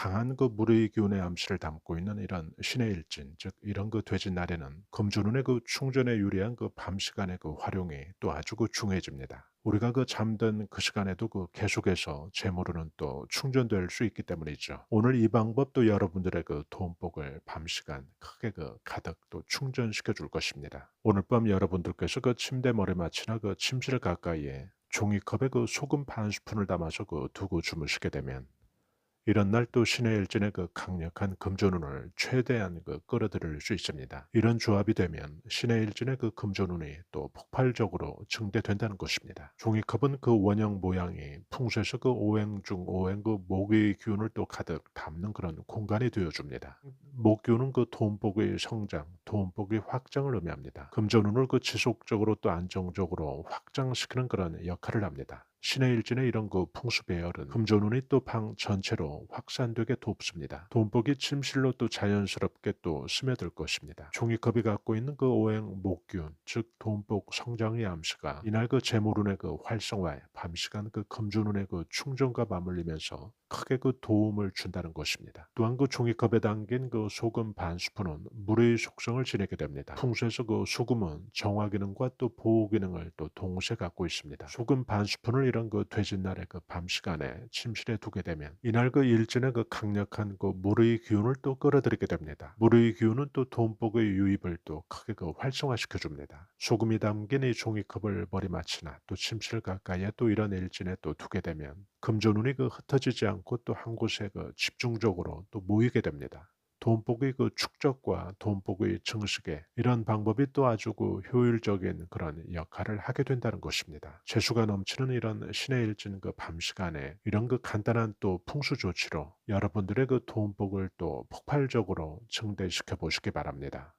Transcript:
강한 그 물의 기운의 암시를 담고 있는 이런 신의 일진, 즉 이런 그 돼지 날에는 금주눈의 그 충전에 유리한 그 밤 시간의 그 활용이 또 아주 그 중요해집니다. 우리가 그 잠든 그 시간에도 그 계속해서 재물은 또 충전될 수 있기 때문이죠. 오늘 이 방법도 여러분들의 그 돈복을 밤 시간 크게 그 가득 또 충전시켜 줄 것입니다. 오늘 밤 여러분들께서 그 침대 머리맡이나 그 침실 가까이에 종이컵에 그 소금 반 스푼을 담아서 그 두고 주무시게 되면 이런 날 또 신의 일진의 그 강력한 금조눈을 최대한 그 끌어들일 수 있습니다. 이런 조합이 되면 신의 일진의 그 금조눈이 또 폭발적으로 증대된다는 것입니다. 종이컵은 그 원형 모양이 풍수에서 그 오행 중 오행 그 목의 기운을 또 가득 담는 그런 공간이 되어줍니다. 목 기운은 그 돈복의 성장, 돈복의 확장을 의미합니다. 금조눈을 그 지속적으로 또 안정적으로 확장시키는 그런 역할을 합니다. 신의 일진의 이런 그 풍수 배열은 금조눈이 또 방 전체로 확산되게 돕습니다. 돈복이 침실로 또 자연스럽게 또 스며들 것입니다. 종이컵이 갖고 있는 그 오행 목균, 즉 돈복 성장의 암시가 이날 그 재물운의 그 활성화에 밤시간 그 금조눈의 그 충전과 맞물리면서 크게 그 도움을 준다는 것입니다. 또한 그 종이컵에 담긴 그 소금 반 스푼은 물의 속성을 지니게 됩니다. 풍수에서 그 소금은 정화 기능과 또 보호 기능을 또 동시에 갖고 있습니다. 소금 반 스푼을 이런 그 돼지날의 그 밤 시간에 침실에 두게 되면 이날 그 일진의 그 강력한 그 물의 기운을 또 끌어들이게 됩니다. 물의 기운은 또 돈복의 유입을 또 크게 그 활성화시켜 줍니다. 소금이 담긴 이 종이컵을 머리맡이나 또 침실 가까이에 또 이런 일진에 또 두게 되면 금조눈이 그 흩어지지 않고 또 한 곳에 그 집중적으로 또 모이게 됩니다. 돈복의 그 축적과 돈복의 증식에 이런 방법이 또 아주 그 효율적인 그런 역할을 하게 된다는 것입니다. 재수가 넘치는 이런 신의 일진 그 밤 시간에 이런 그 간단한 또 풍수 조치로 여러분들의 그 돈복을 또 폭발적으로 증대시켜 보시기 바랍니다.